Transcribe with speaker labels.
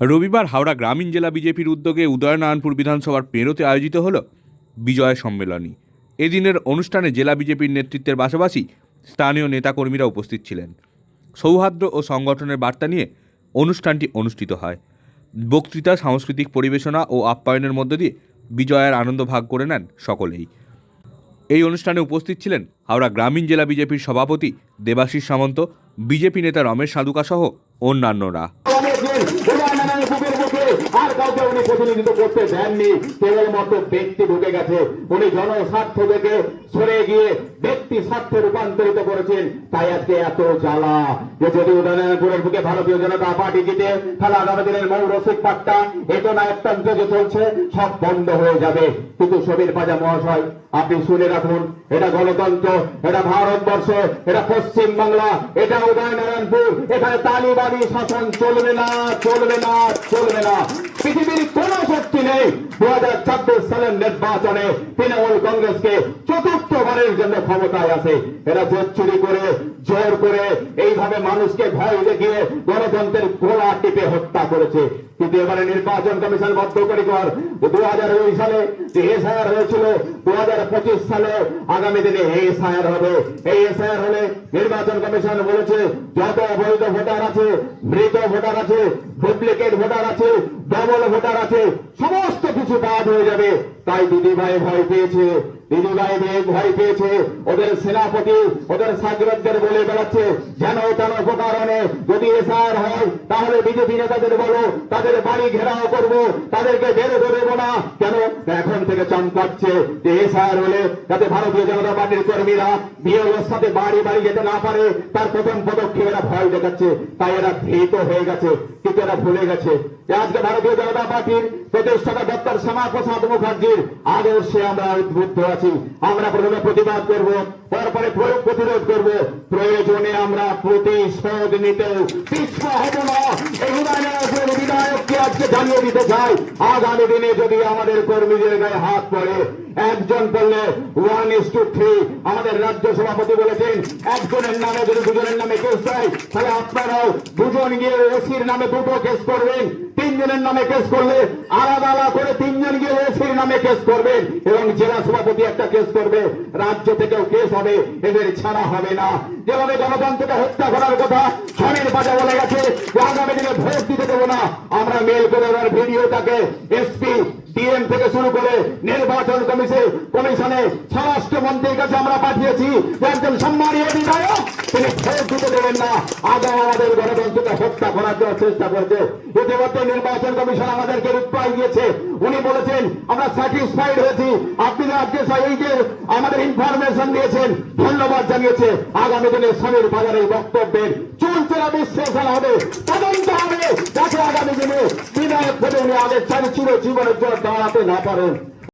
Speaker 1: রবিবার হাওড়া গ্রামীণ জেলা বিজেপির উদ্যোগে উদয়নারায়ণপুর বিধানসভার পেরোতে আয়োজিত হল বিজয় সম্মেলনী। এদিনের অনুষ্ঠানে জেলা বিজেপির নেতৃত্বের পাশাপাশি স্থানীয় নেতাকর্মীরা উপস্থিত ছিলেন। সৌহার্দ্য ও সংগঠনের বার্তা নিয়ে অনুষ্ঠানটি অনুষ্ঠিত হয়। বক্তৃতা, সাংস্কৃতিক পরিবেশনা ও আপ্যায়নের মধ্য দিয়ে বিজয়ের আনন্দ ভাগ করে নেন সকলেই। এই অনুষ্ঠানে উপস্থিত ছিলেন হাওড়া গ্রামীণ জেলা বিজেপির সভাপতি দেবাশিস সামন্ত, বিজেপি নেতা রমেশ সাধুকা সহ অন্যান্যরা
Speaker 2: উনি প্রতিনিধিত্ব করতে দেননি কেবলমাত্র ব্যক্তি ঢুকে গেছে। উনি জনস্বার্থ থেকে সরে গিয়ে ব্যক্তি স্বার্থে রূপান্তরিত করেছেন। তাই আজকে এত জ্বালা। যে যদি উদয়নারায়ণপুরের বুকে ভারতীয় জনতা পার্টি জিতে, তাহলে আগামী দিনের মৌ রসিক পাট্টা এতো নায়কতন্ত্র যে চলছে, সব বন্ধ হয়ে যাবে। কিন্তু সমীর পাজা মহাশয়, আপনি শুনে রাখুন, এটা গণতন্ত্র, এটা ভারতবর্ষ, এটা পশ্চিম বাংলা এটা উদয়নারায়ণপুর, এখানে তালিবানি শাসন চলবে না চলবে না চলবে না। পৃথিবীর কোন শক্তি নেই। দু হাজার ছাব্বিশ সালের নির্বাচনে তৃণমূল কংগ্রেসকে চতুর্থবারের জন্য ক্ষমতায় আছে। এরা জোর চুরি করে, জোর করে এইভাবে মানুষকে ভয় দেখিয়ে গণতন্ত্রের গোলা টিপে হত্যা করেছে। কিন্তু এবারে নির্বাচন কমিশন বদ্ধপরিকর। দু হাজার ওই সালে যে এসআইআর হয়েছিল দু হাজার পঁচিশ সালে আগামী দিনে এসআইআর হবে। এই এসআইআর হলে নির্বাচন কমিশন বলেছে, যত অবৈধ ভোটার আছে, মৃত ভোটার আছে, ডুপ্লিকেট ভোটার আছে, ডবল ভোটার আছে, সমস্ত কিছু বাদ হয়ে যাবে। তাই দিদি ভাই ভয় পেয়েছে, দিদি ভাই ভয় পেয়েছে। ওদের সেনাপতি, ওদের সাগরদের বলে বেড়াচ্ছে, যেন তেন কারণে যদি এসআর হয়, তাহলে বিজেপি নেতাদের বলো, তাদের বাড়ি ঘেরাও করব, তাদেরকে বের দেবো না। কেন? এখন থেকে চমকাচ্ছে। যে এসআর হলে যাতে ভারতীয় জনতা পার্টির কর্মীরা বিএলওর সাথে বাড়ি বাড়ি যেতে না পারে, তার প্রথম পদক্ষেপ এরা ভয় দেখাচ্ছে। তাই এরা ভীত হয়ে গেছে, কিন্তু এরা ভুলে গেছে। আজকে ভারতীয় জনতা পার্টির প্রতিষ্ঠাতা ডক্টর শ্যামা প্রসাদ মুখার্জির আদর্শে আমরা উদ্বুদ্ধ আছি। আমরা প্রথমে প্রতিবাদ করব, তারপরে প্রয়োগ প্রতিরোধ করব। প্রয়োজনে আমরা প্রতিশোধ নিতেও be পিছপা হব না উদয়নারায়ণপুরের বিধায়ককে আজকে জানিয়ে দিতে চাই আগামী দিনে যদি আমাদের কর্মীদের গায়ে হাত পড়ে একজন ওয়ান ইস টু থ্রি আমাদের রাজ্য সভাপতি বলেছেন একজনের নামে যদি দুজনের নামে কেস দেয় তাহলে আপনারাও দুজন গিয়ে ওসির নামে দুটো কেস করবেন তিনজনের নামে কেস করলে আলাদা আলাদা করে তিনজন গিয়ে ওসির নামে কেস করবেন এবং জেলা সভাপতি একটা কেস করবে রাজ্য থেকেও কেস হবে এদের ছাড়া হবে না যেভাবে গণতন্ত্রকে হত্যা করার কথা স্বামীর বাজা বলে গেছে যে আগামী দিনে ভোট দিতে দেবো না। আমরা মেল করে এবার ভিডিওটাকে এসপি ডিএম থেকে শুরু করে নির্বাচন কমিশন, কমিশনে স্বরাষ্ট্রমন্ত্রীর কাছে আমরা পাঠিয়েছি একজন সম্মানীয় বিধায়ক, তিনি ভোট দিতে দেবেন না। আগাম আমাদের গণতন্ত্রকে হত্যা করার জন্য চেষ্টা করছে। ইতিমধ্যে নির্বাচন কমিশন আমাদেরকে রিপ্লাই দিয়েছে। উনি বলেছেন, আমরা স্যাটিসফাইড হয়েছি। আপনি যে আজকে এই যে আমাদের ইনফরমেশন দিয়েছেন, ধন্যবাদ জানিয়েছে। আগামী দিনে স্বামীর বাজারের বক্তব্যের চুলচেরা বিশ্লেষণ হবে। তদন্ত হবে। যাতে আগামী দিনে বিধায়ক পদে উনি আগের চারি চির জীবনের জন্য দাঁড়াতে না পারেন।